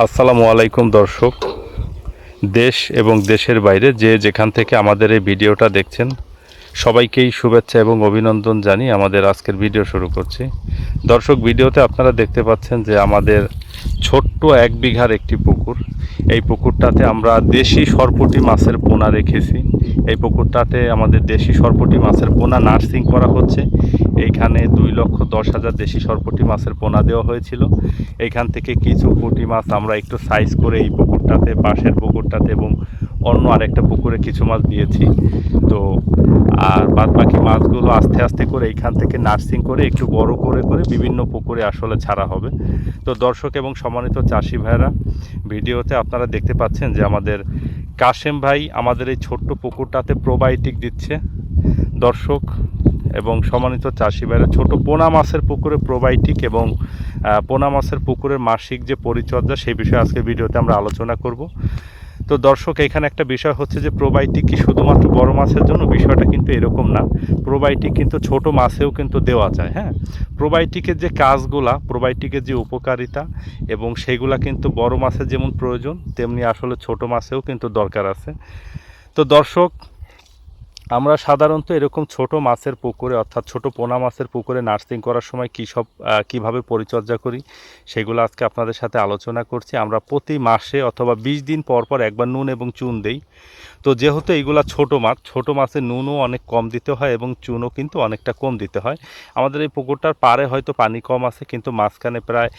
আসসালামু আলাইকুম দর্শক। দেশ এবং দেশের বাইরে যে যেখান থেকে আমাদের এই ভিডিওটা দেখছেন, সবাইকেই শুভেচ্ছা এবং অভিনন্দন জানিয়ে আমাদের আজকের ভিডিও শুরু করছি। দর্শক, ভিডিওতে আপনারা দেখতে পাচ্ছেন যে আমাদের ছোট্ট এক বিঘার একটি পুকুর। এই পুকুরটাতে আমরা দেশি সরপুটি মাছের পোনা রেখেছি। এই পুকুরটাতে আমাদের দেশি সরপুটি মাছের পোনা নার্সিং করা হচ্ছে। এইখানে দুই লক্ষ দশ হাজার দেশি সরপুটি মাছের পোনা দেওয়া হয়েছিল। এইখান থেকে কিছু পুঁটি মাছ আমরা একটু সাইজ করে এই পুকুরটাতে, পাশের পুকুরটাতে এবং অন্য আরেকটা পুকুরে কিছু মাছ দিয়েছি। তো আর বাদ বাকি মাছগুলো আস্তে আস্তে করে এইখান থেকে নার্সিং করে, একটু বড় করে করে বিভিন্ন পুকুরে আসলে ছাড়া হবে। তো দর্শক এবং সম্মানিত চাষি ভাইরা ভিডিওতে আপনারা দেখতে পাচ্ছেন যে আমাদের কাশেম ভাই আমাদের এই ছোট্ট পুকুরটাতে প্রোবায়োটিক দিচ্ছে। দর্শক এবং সম্মানিত চাষি ভাইরা, ছোট পোনা মাছের পুকুরে প্রোবায়োটিক এবং পোনা মাছের পুকুরের মাসিক যে পরিচর্যা, সেই বিষয়ে আজকে ভিডিওতে আমরা আলোচনা করব। তো দর্শক, এখানে একটা বিষয় হচ্ছে যে প্রোবায়োটিক কি শুধুমাত্র বড় মাছের জন্য? বিষয়টা কিন্তু এরকম না। প্রোবায়োটিক কিন্তু ছোট মাছেও কিন্তু দেওয়া যায় হ্যাঁ? প্রোবায়োটিকের যে কাজগুলা, প্রোবায়োটিকের যে উপকারিতা এবং সেগুলা কিন্তু বড় মাছের যেমন প্রয়োজন, তেমনি আসলে ছোট মাছেও কিন্তু দরকার আছে। তো দর্শক আমরা সাধারণত এরকম ছোট মাছের পুকুরে, অর্থাৎ ছোট পোনা মাছের পুকুরে নার্সিং করার সময় কী সব কীভাবে পরিচর্যা করি, সেগুলো আজকে আপনাদের সাথে আলোচনা করছি। আমরা প্রতি মাসে অথবা বিশ দিন পর পর একবার নুন এবং চুন দেই। তো যেহেতু এইগুলা ছোট মাছ, ছোট মাছের নুনও অনেক কম দিতে হয় এবং চুনও কিন্তু অনেকটা কম দিতে হয়। আমাদের এই পুকুরটার পাড়ে হয়তো পানি কম আছে, কিন্তু মাঝখানে প্রায়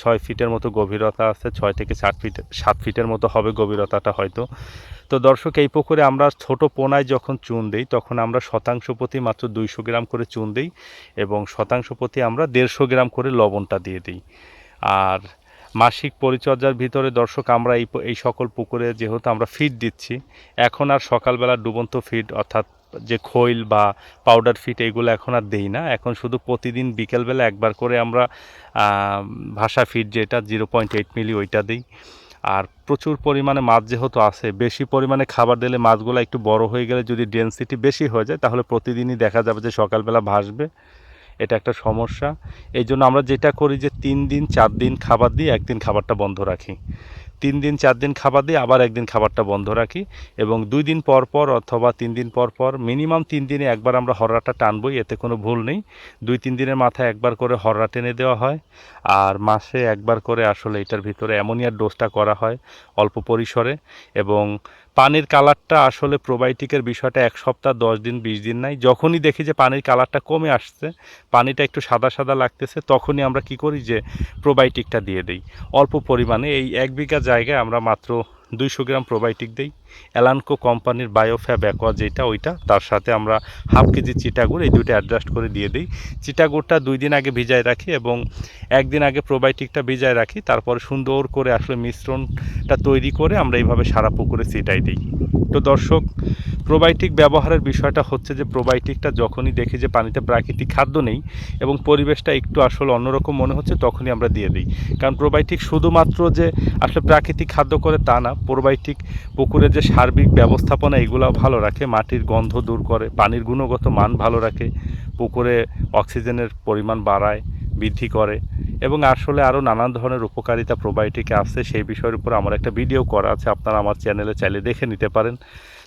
ছয় ফিটের মতো গভীরতা আছে, ছয় থেকে সাত ফিট, সাত ফিটের মতো হবে গভীরতাটা হয়তো। তো দর্শক, এই পুকুরে আমরা ছোট পোনায় যখন চুন দিই, তখন আমরা শতাংশ প্রতি মাত্র দুইশো গ্রাম করে চুন দিই এবং শতাংশ প্রতি আমরা দেড়শো গ্রাম করে লবণটা দিয়ে দিই। আর মাসিক পরিচর্যার ভিতরে দর্শক, আমরা এই এই সকল পুকুরে যেহেতু আমরা ফিড দিচ্ছি, এখন আর সকালবেলা ডুবন্ত ফিড অর্থাৎ যে খৈল বা পাউডার ফিট এইগুলো এখন আর দেই না। এখন শুধু প্রতিদিন বিকেলবেলা একবার করে আমরা ভাষা ফিড যেটা জিরো পয়েন্ট এইট মিলি ওইটা দিই। আর প্রচুর পরিমাণে মাছ যেহেতু আছে, বেশি পরিমাণে খাবার দিলে মাছগুলো একটু বড় হয়ে গেলে যদি ডেন্সিটি বেশি হয়ে যায়, তাহলে প্রতিদিনই দেখা যাবে যে সকালবেলা ভাসবে। এটা একটা সমস্যা। এই জন্য আমরা যেটা করি যে তিন দিন, চার দিন খাবার দিই, একদিন খাবারটা বন্ধ রাখি। তিন দিন, চার দিন খাবার দিই, আবার একদিন খাবারটা বন্ধ রাখি এবং দুই দিন পর পর অথবা তিন দিন পর পর মিনিমাম তিন দিনে একবার আমরা হররাটা টানবই, এতে কোনো ভুল নেই। দুই, তিন দিনের মাথায় একবার করে হররা টেনে দেওয়া হয় আর মাসে একবার করে আসলে এটার ভিতরে অ্যামোনিয়ার ডোজটা করা হয় অল্প পরিসরে এবং পানির কালারটা আসলে প্রোবায়োটিকের বিষয়টা এক সপ্তাহ, দশ দিন, বিশ দিন নাই। যখনই দেখি যে পানির কালারটা কমে আসছে, পানিটা একটু সাদা সাদা লাগতেছে, তখনই আমরা কি করি যে প্রোবায়োটিকটা দিয়ে দিই। অল্প পরিমাণে এই এক বিঘা জায়গায় আমরা মাত্র দুইশো গ্রাম প্রোবায়োটিক দিই। অ্যালানকো কোম্পানির বায়োফ্যাব অ্যাকোয়া যেটা, ওইটা। তার সাথে আমরা হাফ কেজি চিটাগুড় এই দুইটা অ্যাডজাস্ট করে দিয়ে দিই। চিটাগুড়টা দুই দিন আগে ভিজায় রাখি এবং একদিন আগে প্রোবায়োটিকটা ভিজায় রাখি। তারপরে সুন্দর করে আসলে মিশ্রণটা তৈরি করে আমরা এইভাবে সারা পুকুরে ছিটাই দিই। তো দর্শক প্রোবায়োটিক ব্যবহারের বিষয়টা হচ্ছে যে প্রোবায়োটিকটা যখনই দেখি যে পানিতে প্রাকৃতিক খাদ্য নেই এবং পরিবেশটা একটু আসলে অন্যরকম মনে হচ্ছে, তখনই আমরা দিয়ে দিই। কারণ প্রোবায়োটিক শুধুমাত্র যে আসলে প্রাকৃতিক খাদ্য করে তা না, প্রোবায়োটিক পুকুরের যে সার্বিক ব্যবস্থাপনা এগুলো ভালো রাখে, মাটির গন্ধ দূর করে, পানির গুণগত মান ভালো রাখে, পুকুরে অক্সিজেনের পরিমাণ বাড়ায়, বৃদ্ধি করে এবং আসলে আরও নানান ধরনের উপকারিতা প্রোবায়োটিকে আছে, সেই বিষয়ের উপর আমার একটা ভিডিও করা আছে, আপনারা আমার চ্যানেলে চাইলে দেখে নিতে পারেন।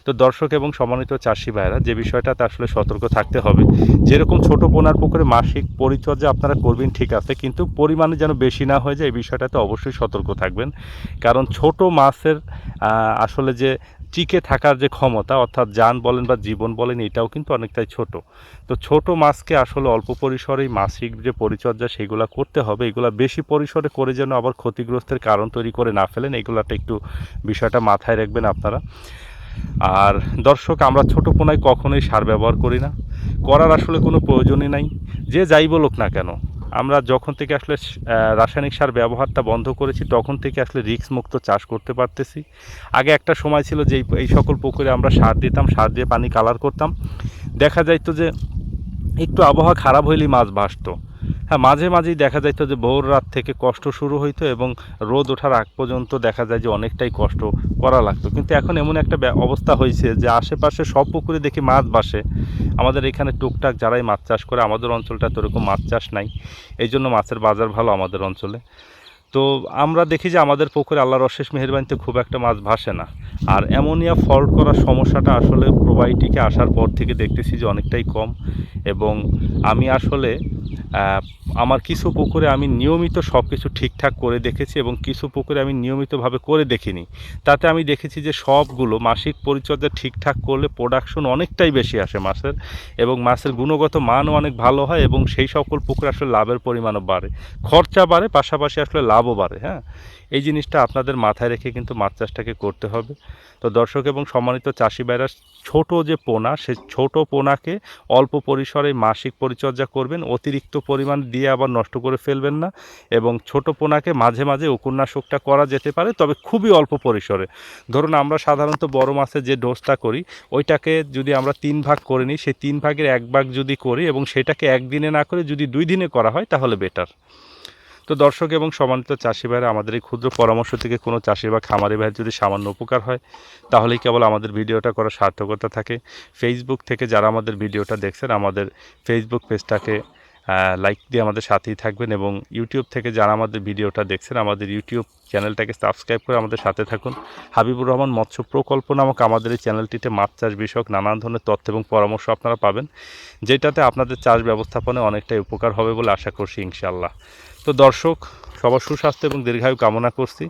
তো দর্শক এবং সম্মানিত চাষি ভাইরা যে বিষয়টাতে আসলে সতর্ক থাকতে হবে। যেরকম ছোট পোনার পুকুরে মাসিক পরিচর্যা আপনারা করবেন, ঠিক আছে, কিন্তু পরিমাণে যেন বেশি না হয়ে যায়, এই বিষয়টাতে অবশ্যই সতর্ক থাকবেন। কারণ ছোট মাছের আসলে যে টিকে থাকার যে ক্ষমতা, অর্থাৎ যান বলেন বা জীবন বলেন, এটাও কিন্তু অনেকটাই ছোট। তো ছোট মাছকে আসলে অল্প পরিসরেই মাসিক যে পরিচর্যা সেগুলো করতে হবে, এগুলো বেশি পরিসরে করে যেন আবার ক্ষতিগ্রস্তের কারণ তৈরি করে না ফেলেন এগুলাটা একটু বিষয়টা মাথায় রাখবেন আপনারা। আর দর্শক, আমরা ছোট পোনায় কখনোই সার ব্যবহার করি না। করার আসলে কোনো প্রয়োজনই নাই। যে যাই বলুক না কেন, আমরা যখন থেকে আসলে রাসায়নিক সার ব্যবহারটা বন্ধ করেছি, তখন থেকে আসলে রিস্ক মুক্ত চাষ করতে পারতেছি। আগে একটা সময় ছিল যে এই- সকল পুকুরে আমরা সার দিতাম, সার দিয়ে পানি কালার করতাম। দেখা যাইতো যে একটু আবহাওয়া খারাপ হইলেই মাছ ভাসতো। মাঝে মাঝেই দেখা যাইতো যে ভোর রাত থেকে কষ্ট শুরু হইতো এবং রোদ ওঠার আগ পর্যন্ত দেখা যায় যে অনেকটাই কষ্ট করা লাগতো। কিন্তু এখন এমন একটা অবস্থা হয়েছে যে আশেপাশে সব পুকুরে দেখি মাছ ভাসে। আমাদের এখানে টুকটাক যারাই মাছ চাষ করে, আমাদের অঞ্চলটা তো এরকম মাছ চাষ নাই। এই জন্য মাছের বাজার ভালো আমাদের অঞ্চলে। তো আমরা দেখি যে আমাদের পুকুরে আল্লাহর অশেষ মেহেরবানিতে খুব একটা মাছ ভাসে না। আর অ্যামোনিয়া ফল্ট করার সমস্যাটা আসলে প্রোবাইটিকে আসার পর থেকে দেখতেছি যে অনেকটাই কম। এবং আমি আসলে আমার কিছু পুকুরে আমি নিয়মিত সব কিছু ঠিকঠাক করে দেখেছি এবং কিছু পুকুরে আমি নিয়মিতভাবে করে দেখিনি। তাতে আমি দেখেছি যে সবগুলো মাসিক পরিচর্যা ঠিকঠাক করলে প্রোডাকশন অনেকটাই বেশি আসে মাছের এবং মাছের গুণগত মানও অনেক ভালো হয় এবং সেই সকল পুকুরে আসলে লাভের পরিমাণও বাড়ে। খরচা বাড়ে, পাশাপাশি আসলে লাভও বাড়ে হ্যাঁ? এই জিনিসটা আপনাদের মাথায় রেখে কিন্তু মাছ চাষটাকে করতে হবে। তো দর্শক এবং সম্মানিত চাষি ভাইরা, ছোট যে পোনা, সে ছোট পোনাকে অল্প পরিসরে মাসিক পরিচর্যা করবেন, অতিরিক্ত পরিমাণ দিয়ে আবার নষ্ট করে ফেলবেন না এবং ছোট পোনাকে মাঝে মাঝে উপন্যাসকটা করা যেতে পারে, তবে খুবই অল্প পরিসরে। ধরুন আমরা সাধারণত বড় মাছের যে ডোজটা করি, ওইটাকে যদি আমরা তিন ভাগ করে নিই, সেই তিন ভাগের এক ভাগ যদি করি এবং সেটাকে একদিনে না করে যদি দুই দিনে করা হয়, তাহলে বেটার তো দর্শক এবং সম্মানিত চাষি ভাইরা, আমাদের এই ক্ষুদ্র পরামর্শ থেকে কোনো চাষি বা খামারি ভাইয়ের যদি সামান্য উপকার হয়, তাহলেই কেবল আমাদের ভিডিওটা করার সার্থকতা থাকে। ফেসবুক থেকে যারা আমাদের ভিডিওটা দেখছেন, আমাদের ফেসবুক পেজটাকে লাইক দিয়ে আমাদের সাথেই থাকবেন এবং ইউটিউব থেকে যারা আমাদের ভিডিওটা দেখছেন, আমাদের ইউটিউব চ্যানেলটাকে সাবস্ক্রাইব করে আমাদের সাথে থাকুন। হাবিবুর রহমান মৎস্য প্রকল্প নামক আমাদের এই চ্যানেলটিতে মাছ চাষ বিষয়ক নানান ধরনের তথ্য এবং পরামর্শ আপনারা পাবেন, যেটাতে আপনাদের চাষ ব্যবস্থাপনায় অনেকটাই উপকার হবে বলে আশা করছি ইনশাল্লাহ তো দর্শক, সবার সুস্বাস্থ্য এবং দীর্ঘায়ু কামনা করছি।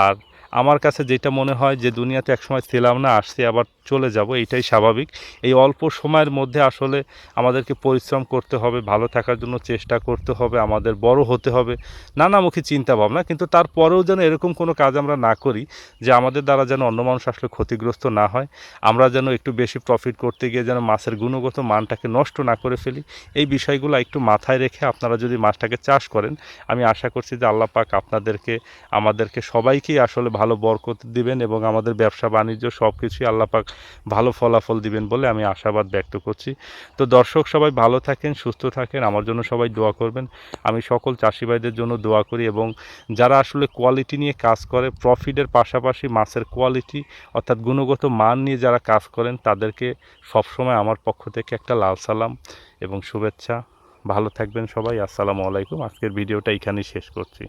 আর আমার কাছে যেটা মনে হয় যে দুনিয়াতে একসময় ছিলাম না, আসছি আবার চলে যাব এটাই স্বাভাবিক। এই অল্প সময়ের মধ্যে আসলে আমাদেরকে পরিশ্রম করতে হবে, ভালো থাকার জন্য চেষ্টা করতে হবে, আমাদের বড় হতে হবে, নানামুখী চিন্তা ভাবনা কিন্তু তারপরেও যেন এরকম কোনো কাজ আমরা না করি, যে আমাদের দ্বারা যেন অন্য মানুষ আসলে ক্ষতিগ্রস্ত না হয়, আমরা যেন একটু বেশি প্রফিট করতে গিয়ে যেন মাছের গুণগত মানটাকে নষ্ট না করে ফেলি, এই বিষয়গুলো একটু মাথায় রেখে আপনারা যদি মাছটাকে চাষ করেন, আমি আশা করছি যে আল্লাহ পাক আপনাদেরকে, আমাদেরকে সবাইকেই আসলে ভালো বরকত দিবেন এবং আমাদের ব্যবসা, বাণিজ্য সব কিছুই আল্লাহ পাক ভালো ফলাফল দিবেন বলে আমি আশাবাদ ব্যক্ত করছি। তো দর্শক সবাই ভালো থাকেন, সুস্থ থাকেন, আমার জন্য সবাই দোয়া করবেন। আমি সকল চাষি ভাইদের জন্য দোয়া করি এবং যারা আসলে কোয়ালিটি নিয়ে কাজ করে প্রফিটের পাশাপাশি মাছের কোয়ালিটি অর্থাৎ গুণগত মান নিয়ে যারা কাজ করেন, তাদেরকে সবসময় আমার পক্ষ থেকে একটা লাল সালাম এবং শুভেচ্ছা। ভালো থাকবেন সবাই, আসসালামু আলাইকুম। আজকের ভিডিওটা এখানেই শেষ করছি।